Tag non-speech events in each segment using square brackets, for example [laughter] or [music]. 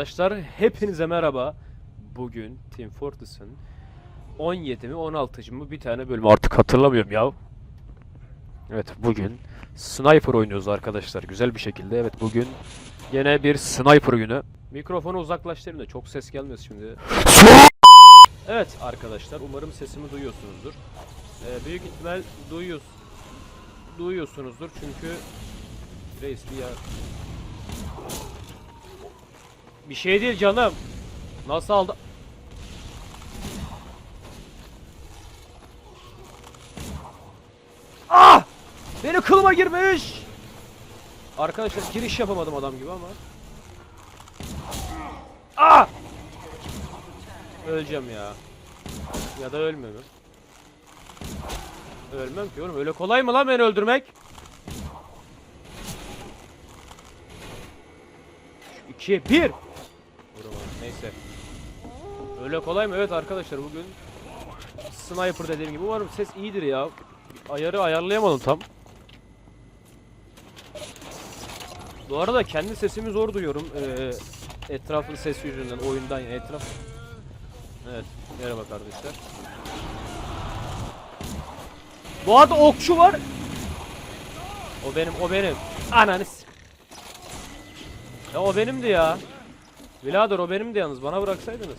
Arkadaşlar hepinize merhaba. Bugün Team Fortress'ın 17 mi 16. mı bir tane bölüm artık hatırlamıyorum ya. Evet bugün Sniper oynuyoruz arkadaşlar güzel bir şekilde. Evet bugün yine bir Sniper günü. Mikrofonu uzaklaştırayım da çok ses gelmesin şimdi. Evet arkadaşlar umarım sesimi duyuyorsunuzdur. Ee, büyük ihtimal duyuyoruz. Duyuyorsunuzdur çünkü Reis bir ya bir şey değil canım. Nasıl aldı? Ah! Beni kılıma girmiş. Arkadaşlar giriş yapamadım adam gibi ama. Ah! Öleceğim ya. Ya da ölmemem. Ölmem ki oğlum. Öyle kolay mı lan beni öldürmek? 2 1 Vuramadım. Öyle kolay mı? Evet arkadaşlar bugün sniper dediğim gibi umarım ses iyidir ya. Ayarı ayarlayamadım tam. Bu arada kendi sesimi zor duyuyorum. Ee, etrafın ses yüzünden oyundan yani etraf. Evet. Merhaba kardeşler. Bu arada okçu var. O benim, o benim. Ananı s- Ya o benimdi ya. Birader o benimdi yalnız. Bana bıraksaydınız.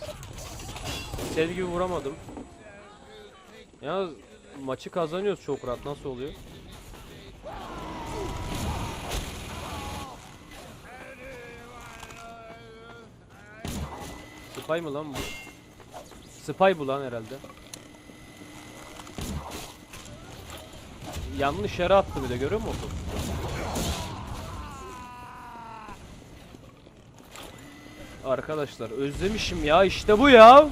İstediği gibi vuramadım. Ya maçı kazanıyoruz çok rahat. Nasıl oluyor? Spy mı lan bu? Spy bu lan herhalde. Yanlış yere attı bir de görüyor musun? Arkadaşlar özlemişim ya işte bu ya.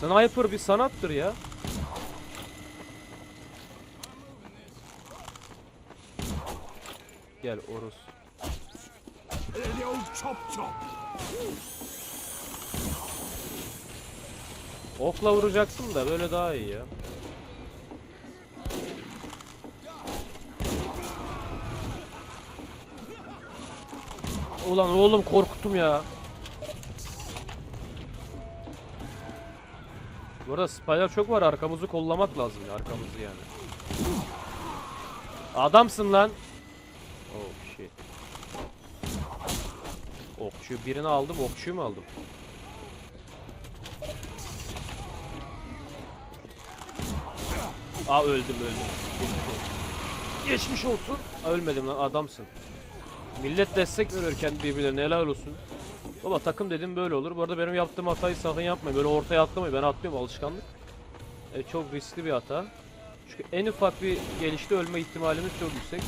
Sniper bir sanattır ya. Gel Orus. Okla vuracaktım da böyle daha iyi ya. Ulan oğlum korkuttum ya. Bu arada spyler çok var arkamızı kollamak lazım arkamızı yani. Adamsın lan. Oh shit. Okçu birini aldım okçuyu mu aldım? Aa öldüm öldüm. Geçmiş olsun. Ölmedim lan adamsın. Millet destek verirken birbirlerine helal olsun. Baba takım dedim böyle olur. Bu arada benim yaptığım hatayı sakın yapmayın. Böyle ortaya atlamayın. Ben atlıyorum alışkanlık. E, çok riskli bir hata. Çünkü en ufak bir gelişte ölme ihtimalimiz çok yüksek.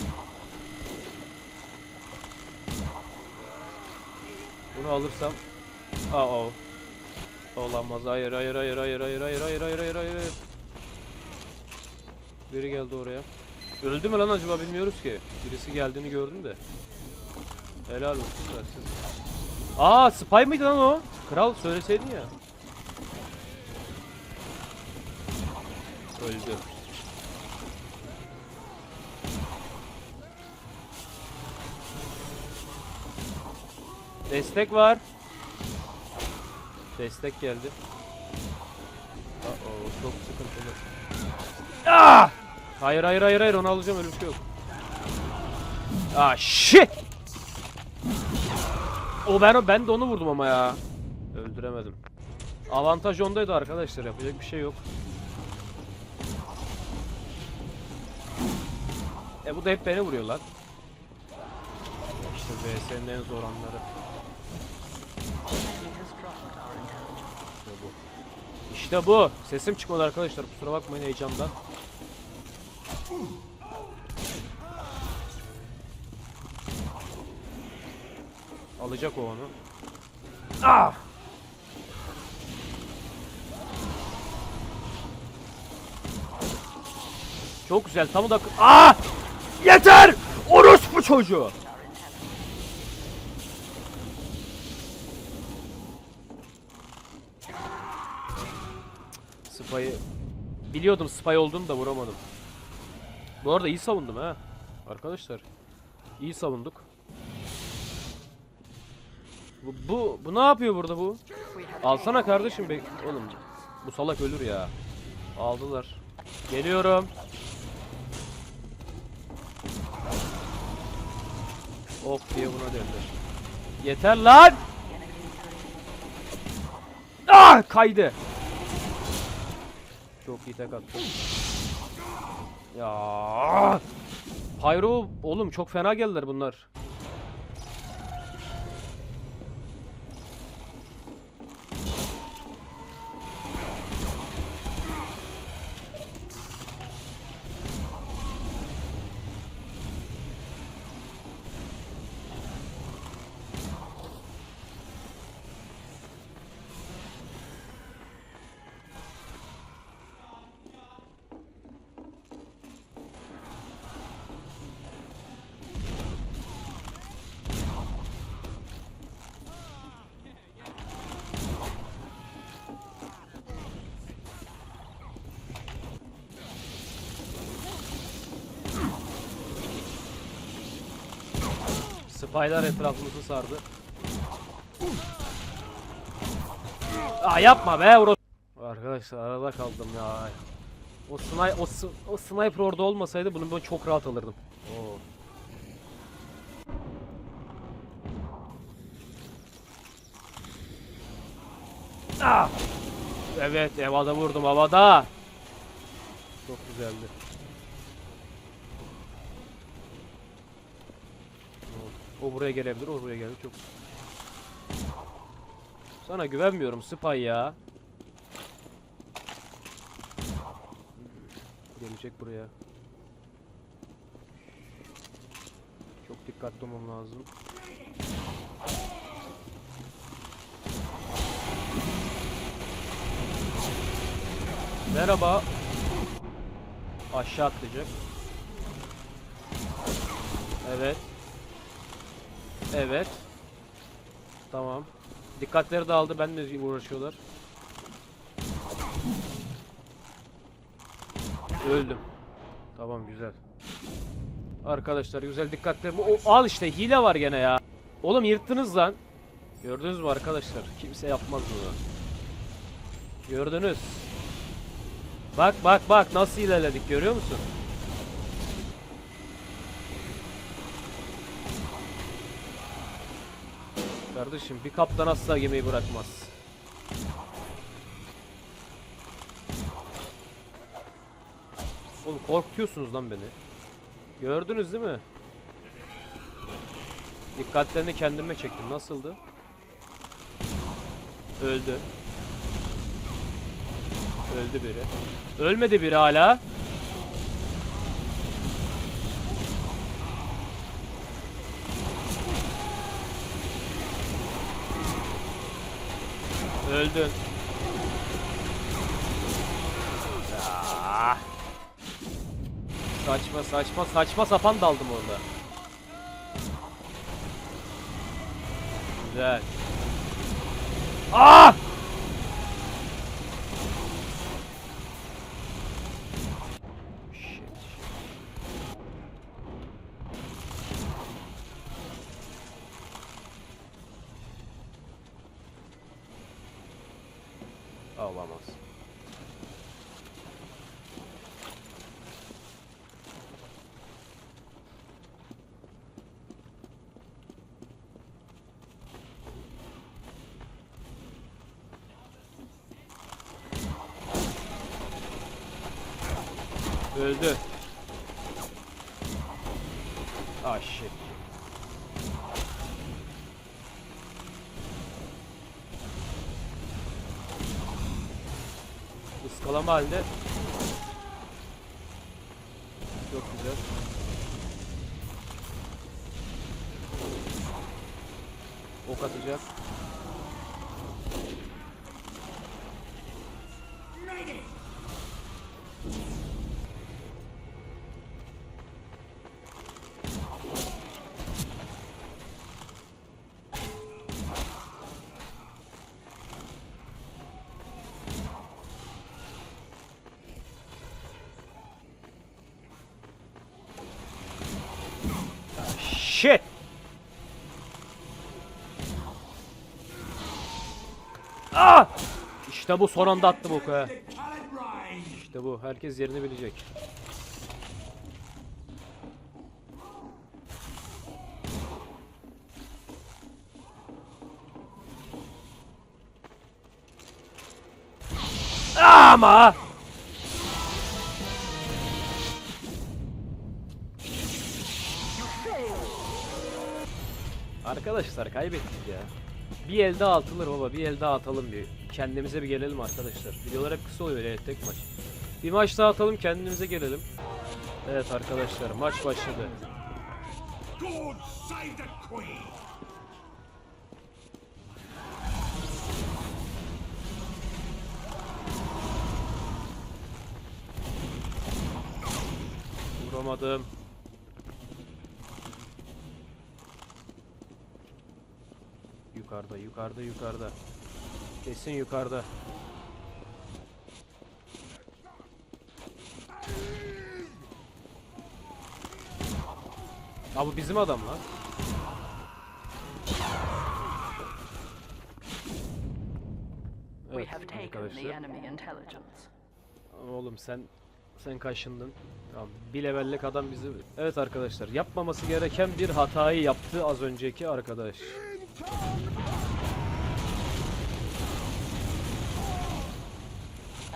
Bunu alırsam Aa o. Olamaz. Hayır hayır hayır hayır hayır hayır hayır hayır hayır hayır. Biri geldi oraya. Öldü mü lan acaba bilmiyoruz ki. Birisi geldiğini gördüm de. Helal olsun versin. Aa spy mıydı lan o? Kral söyleseydin ya. Öldü. Destek var. Destek geldi. Aa çok sıkıntılı. Ah! Hayır hayır hayır hayır onu alacağım öyle bir şey yok. Ah shit! O ben ben de onu vurdum ama ya. Öldüremedim. Avantaj ondaydı arkadaşlar yapacak bir şey yok. E bu da hep beni vuruyorlar. İşte VS'nin en zor anları. İşte bu. İşte bu. Sesim çıkmadı arkadaşlar. Kusura bakmayın heyecandan. Alacak o onu. Ah! Çok güzel. Tam da Ah! Yeter! Orospu çocuğu. Spy'ı biliyordum spy olduğunu da vuramadım. Bu arada iyi savundum ha. Arkadaşlar. iyi savunduk. Bu, bu, bu ne yapıyor burada bu? Alsana kardeşim be. Oğlum bu salak ölür ya. Aldılar. Geliyorum. Hop diye buna döndü. Yeter lan! Ah kaydı. Çok iyi tek attım. Ya. Pyro oğlum çok fena geldiler bunlar. Spylar etrafımızı sardı. Aa yapma be Uro. Arkadaşlar arada kaldım ya. O sniper o, o sniper orada olmasaydı bunu ben çok rahat alırdım. Oo. Ah! Evet havada vurdum havada. Çok güzeldi. Buraya gelebilir, o buraya gelir. Çok. Sana güvenmiyorum Spy ya. Gelecek buraya. Çok dikkatli olmam lazım. Merhaba. Aşağı atlayacak. Evet. Evet. Tamam. Dikkatleri dağıldı. Benle uğraşıyorlar. Öldüm. Tamam güzel. Arkadaşlar güzel dikkatler. O, al işte hile var gene ya. Oğlum yırttınız lan. Gördünüz mü arkadaşlar? Kimse yapmaz bunu. Gördünüz. Bak bak bak nasıl ilerledik görüyor musun? Kardeşim bir kaptan asla gemiyi bırakmaz. Oğlum korkutuyorsunuz lan beni. Gördünüz değil mi? Dikkatlerini kendime çektim. Nasıldı? Öldü. Öldü biri. Ölmedi biri hala. Öldün. Ya. Saçma saçma saçma sapan daldım orada. Güzel. Ah! Olamaz. Öldü. Ah shit. Halde. Çok güzel. Ok atacak. İşte bu son anda attım oku. İşte bu. Herkes yerini bilecek. Ama Arkadaşlar kaybettik ya. Bir el daha atılır baba, bir el daha atalım bir. Kendimize bir gelelim arkadaşlar. Videolar hep kısa oluyor öyle tek maç. Bir maç daha atalım kendimize gelelim. Evet arkadaşlar maç başladı. Vuramadım. Yukarıda, yukarıda, yukarıda. Kesin yukarıda. Ha bu bizim adam lan. Evet arkadaşlar. Oğlum sen sen kaşındın. Ya bir levellik adam bizi... Evet arkadaşlar yapmaması gereken bir hatayı yaptı az önceki arkadaş.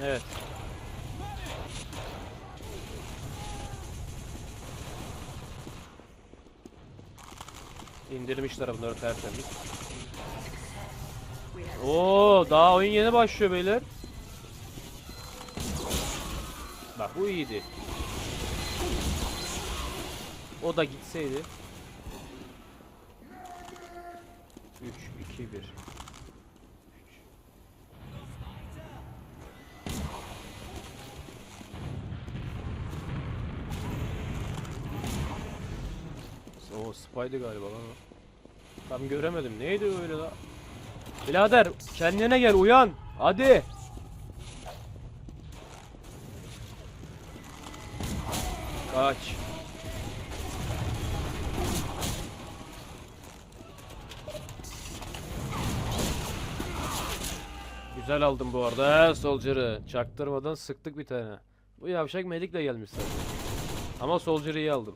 Evet. İndirmişler bunları tertemiz. Oo, daha oyun yeni başlıyor beyler. Bak bu iyiydi. O da gitseydi. Spy'di galiba lan. Tam göremedim. Neydi öyle la? Birader kendine gel uyan. Hadi. Kaç. Güzel aldım bu arada he Soldier'ı. Çaktırmadan sıktık bir tane. Bu yavşak medikle gelmiş zaten. Ama Soldier'ı iyi aldım.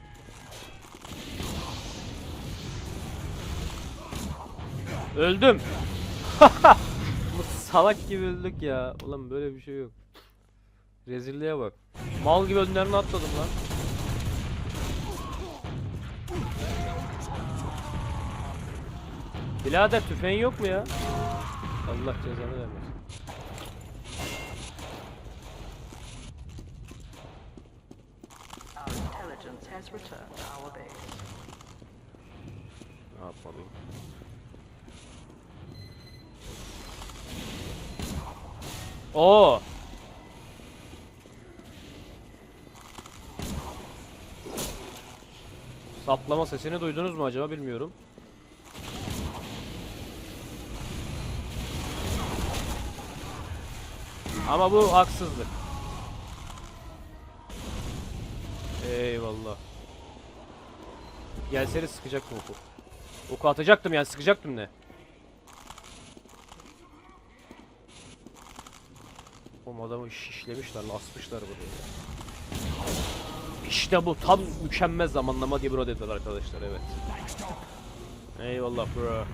Öldüm. [laughs] Bu salak gibi öldük ya. Ulan böyle bir şey yok. Rezilliğe bak. Mal gibi önlerine atladım lan. Birader tüfeğin yok mu ya? Allah cezanı vermesin. our intelligence has returned to our base. Ne yapmalıyım? Oo. Saplama sesini duydunuz mu acaba bilmiyorum. Ama bu haksızlık. Eyvallah. Gelsene sıkacaktım oku. Oku atacaktım yani sıkacaktım ne? Oğlum adamı şişlemişler, asmışlar buraya. İşte bu tam mükemmel zamanlama diye bro dediler arkadaşlar evet. Eyvallah bro.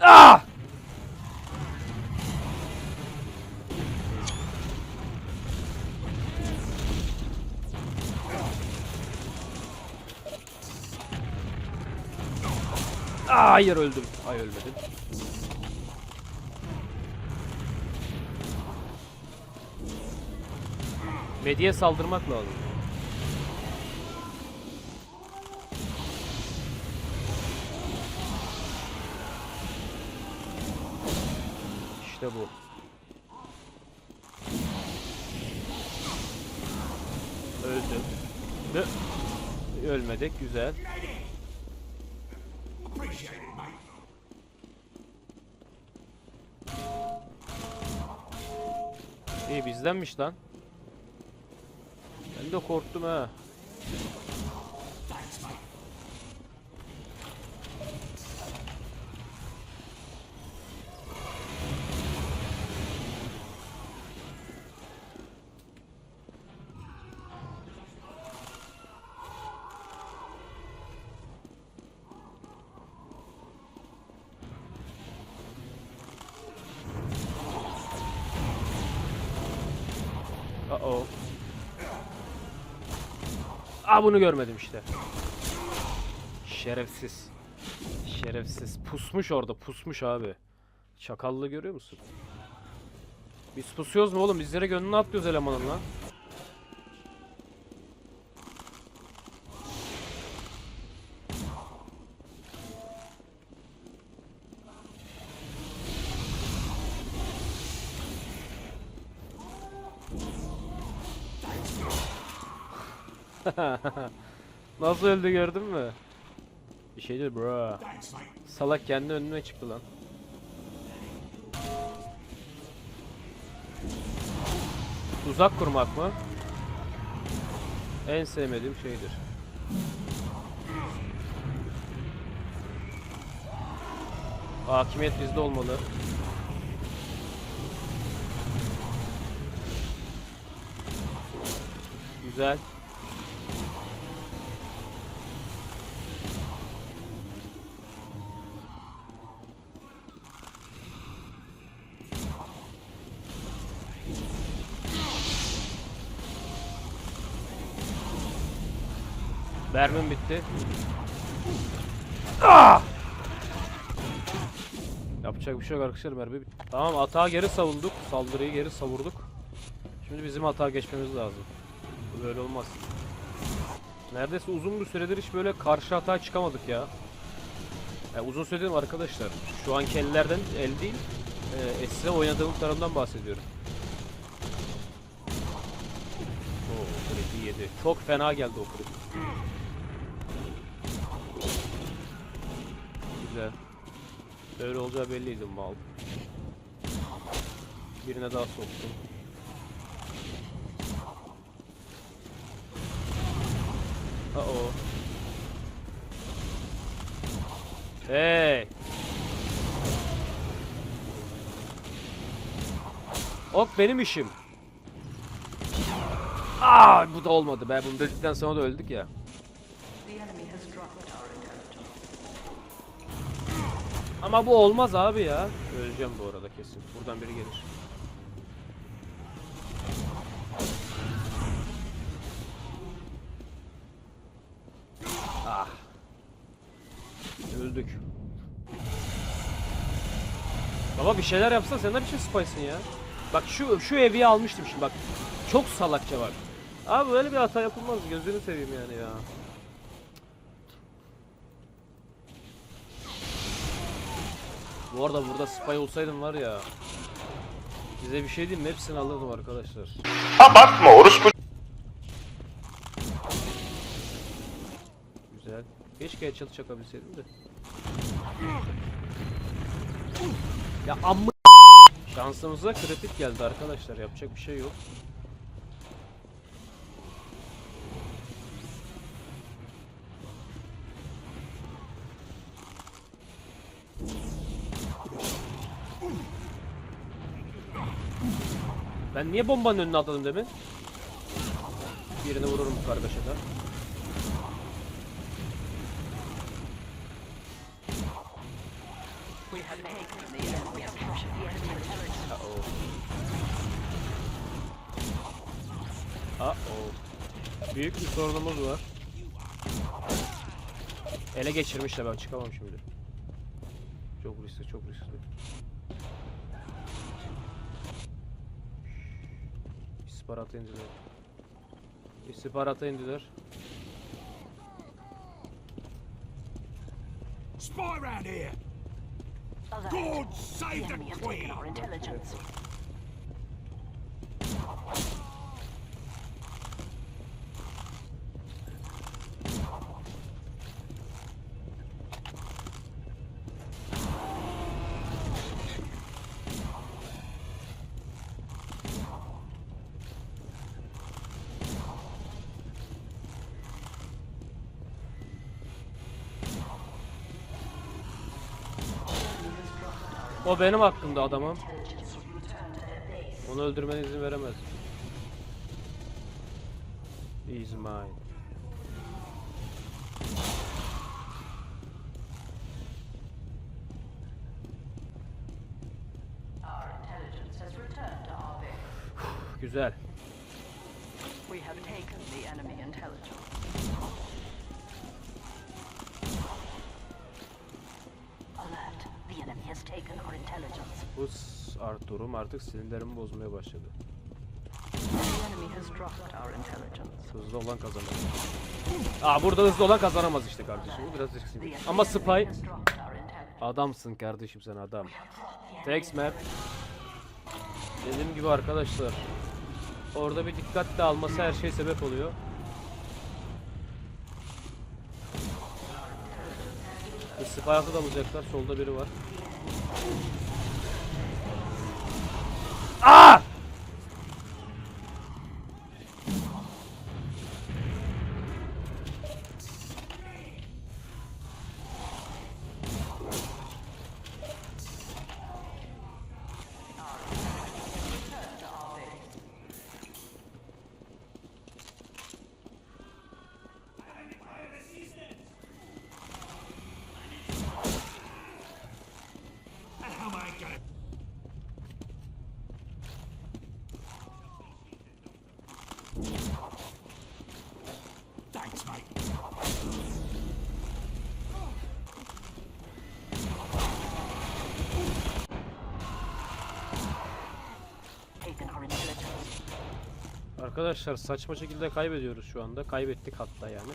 Ah! Aa, hayır öldüm. Ay ölmedim. Medya'ya saldırmak lazım. İşte bu. Öldüm. Ölmedik güzel. İyi bizdenmiş lan. Ben de korktum ha. Oh. Aa bunu görmedim işte. Şerefsiz. Şerefsiz. Pusmuş orada. Pusmuş abi. Çakallığı görüyor musun? Biz pusuyoruz mu oğlum? Bizlere gönlünü atlıyoruz elemanın lan. [laughs] Nasıl öldü gördün mü? Bir şey değil bro. Salak kendi önüne çıktı lan. Tuzak kurmak mı? En sevmediğim şeydir. Hakimiyet bizde olmalı. Güzel. Mermim bitti. Ah! Yapacak bir şey yok arkadaşlar mermi bitti. Tamam atağa geri savunduk. Saldırıyı geri savurduk. Şimdi bizim atağa geçmemiz lazım. Böyle olmaz. Neredeyse uzun bir süredir hiç böyle karşı atağa çıkamadık ya. Ya uzun süre dedim arkadaşlar. Şu anki ellerden el değil. E, eskiden oynadığım tarafından bahsediyorum. Oo, yedi. Çok fena geldi o kredi. Güzel. Böyle olacağı belliydi mal. Birine daha soktum. Uh oh. Hey. Ok benim işim. Aa bu da olmadı be. Bunu dedikten sonra da öldük ya. Ama bu olmaz abi ya. Öleceğim bu arada kesin. Buradan biri gelir. Ah. Öldük. Baba bir şeyler yapsan sen ne biçim spy'sın ya? Bak şu şu evi almıştım şimdi bak. Çok salakça bak. Abi böyle bir hata yapılmaz. Gözünü seveyim yani ya. Bu arada burada spy olsaydım var ya. Size bir şey diyeyim mi? Hepsini alırdım arkadaşlar. Abartma orospu Güzel. Keşke headshot çakabilseydim de. Ya amma Şansımıza kritik geldi arkadaşlar. Yapacak bir şey yok. Ben niye bombanın önüne atladım demin? Birini vururum bu enemy intelligence. Uh-oh. Uh-oh. Büyük bir sorunumuz var. Ele geçirmişler ben çıkamam şimdi. Çok riskli, çok riskli. İstihbarata indiler. İstihbarata indiler. Spy round here. Alert. God The save the Queen. O benim hakkımda adamım. Onu öldürmene izin veremez. He's mine. Güzel. We have taken the enemy intelligence. Alert. The enemy has taken our intelligence. Bu Arthur'um artık sinirlerimi bozmaya başladı. Hızlı olan kazanamaz. Aa burada hızlı olan kazanamaz işte kardeşim. Bu biraz riskli. Ama Spy adamsın kardeşim sen adam. Thanks map. Dediğim gibi arkadaşlar. Orada bir dikkatli alması her şey sebep oluyor. Bir Spy'ı da alacaklar. Solda biri var. Aa! Arkadaşlar saçma şekilde kaybediyoruz şu anda. Kaybettik hatta yani.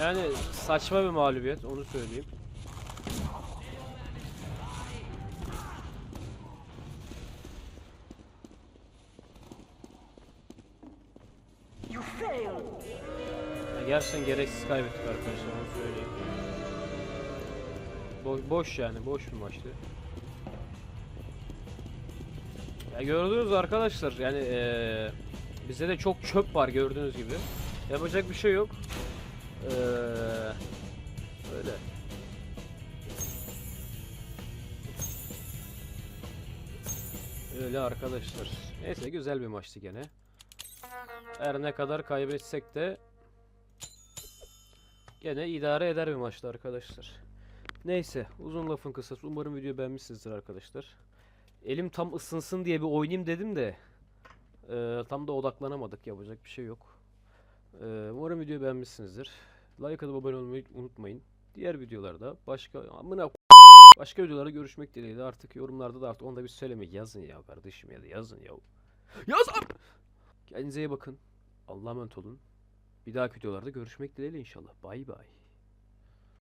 Yani saçma bir mağlubiyet onu söyleyeyim. Ya gerçekten gereksiz kaybettik arkadaşlar onu söyleyeyim. Bo- boş yani boş bir maçtı. Ya gördünüz arkadaşlar yani eee bize de çok çöp var gördüğünüz gibi. Yapacak bir şey yok. Eee öyle. Öyle arkadaşlar. Neyse güzel bir maçtı gene. Her ne kadar kaybetsek de gene idare eder bir maçtı arkadaşlar. Neyse uzun lafın kısası umarım videoyu beğenmişsinizdir arkadaşlar. Elim tam ısınsın diye bir oynayayım dedim de eee, tam da odaklanamadık yapacak bir şey yok. Eee, umarım videoyu beğenmişsinizdir. Like atıp abone olmayı unutmayın. Diğer videolarda başka amına başka videolarda görüşmek dileğiyle artık yorumlarda da artık onu da bir söyleme yazın ya kardeşim ya da yazın ya. Yazın! Kendinize iyi bakın. Allah'a emanet olun. Bir dahaki videolarda görüşmek dileğiyle inşallah. Bay bay.